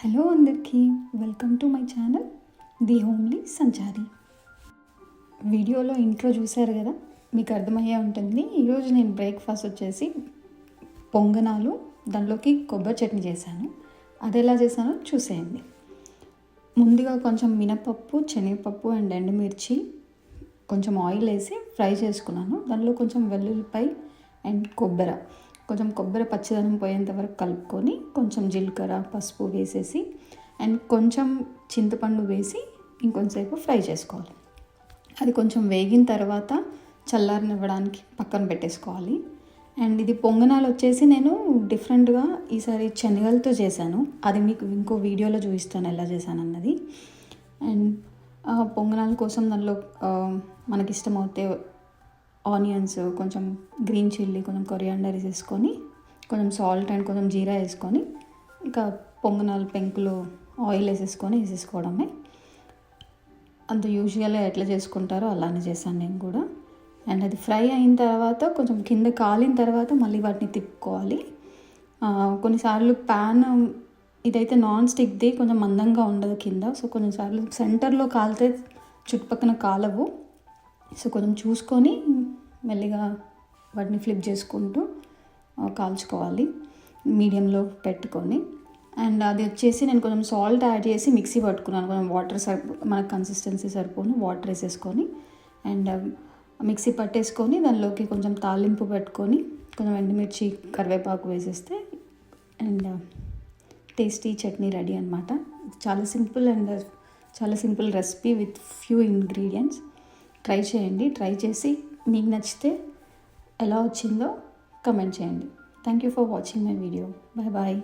Hello అందరికీ welcome to my channel the homely సంచారి. వీడియోలో intro చూశారు కదా మీకు అర్థమయ్యే ఉంటుంది. ఈరోజు నేను బ్రేక్ఫాస్ట్ వచ్చేసి పొంగనాలు దానిలోకి కొబ్బరి చట్నీ చేశాను. అది ఎలా చేశానో చూసేయండి. ముందుగా కొంచెం మినపప్పు శనగపప్పు అండ్ ఎండుమిర్చి కొంచెం ఆయిల్ వేసి ఫ్రై చేసుకున్నాను. దానిలో కొంచెం వెల్లుల్లిపాయ అండ్ కొబ్బరి. కొంచెం కొబ్బరి పచ్చిదనం పోయేంత వరకు కలుపుకొని కొంచెం జీలకర్ర పసుపు వేసేసి అండ్ కొంచెం చింతపండు వేసి ఇంకొంచెంసేపు ఫ్రై చేసుకోవాలి. అది కొంచెం వేగిన తర్వాత చల్లారనివ్వడానికి పక్కన పెట్టేసుకోవాలి. అండ్ ఇది పొంగనాలు వచ్చేసి నేను డిఫరెంట్గా ఈసారి శనగలతో చేశాను. అది మీకు ఇంకో వీడియోలో చూపిస్తాను ఎలా చేశాను అన్నది అండ్ పొంగనాల కోసం దానిలో మనకి ఇష్టమైతే ఆనియన్స్ కొంచెం గ్రీన్ చిల్లీ కొంచెం కొరియాండర్ వేసేసుకొని కొంచెం సాల్ట్ అండ్ కొంచెం జీరా వేసుకొని ఇంకా పొంగనాలు పెంకులు ఆయిల్ వేసేసుకొని వేసేసుకోవడమే. అంత యూజువల్గా ఎట్లా చేసుకుంటారో అలానే చేశాను నేను కూడా. అండ్ అది ఫ్రై అయిన తర్వాత కొంచెం కింద కాలిన తర్వాత మళ్ళీ వాటిని తిప్పుకోవాలి. కొన్నిసార్లు ప్యాన్ ఇదైతే నాన్ స్టిక్ది కొంచెం మందంగా ఉండదు కింద. సో కొన్నిసార్లు సెంటర్లో కాలితే చుట్టుపక్కల కాలవు. సో కొంచెం చూసుకొని మెల్లిగా వాటిని ఫ్లిప్ చేసుకుంటూ కాల్చుకోవాలి మీడియంలో పెట్టుకొని. అండ్ అది వచ్చేసి నేను కొంచెం సాల్ట్ యాడ్ చేసి మిక్సీ పట్టుకున్నాను. కొంచెం వాటర్ సరిపో మనకు కన్సిస్టెన్సీ సరిపోను వాటర్ వేసేసుకొని అండ్ మిక్సీ పట్టేసుకొని దానిలోకి కొంచెం తాలింపు పెట్టుకొని కొంచెం ఎండుమిర్చి కరివేపాకు వేసేస్తే అండ్ టేస్టీ చట్నీ రెడీ అనమాట చాలా సింపుల్ అండ్ చాలా simple recipe with few ingredients. Try చేయండి. ట్రై చేసి మీకు నచ్చితే ఎలా వచ్చిందో కమెంట్ చేయండి. Thank you for watching my video bye bye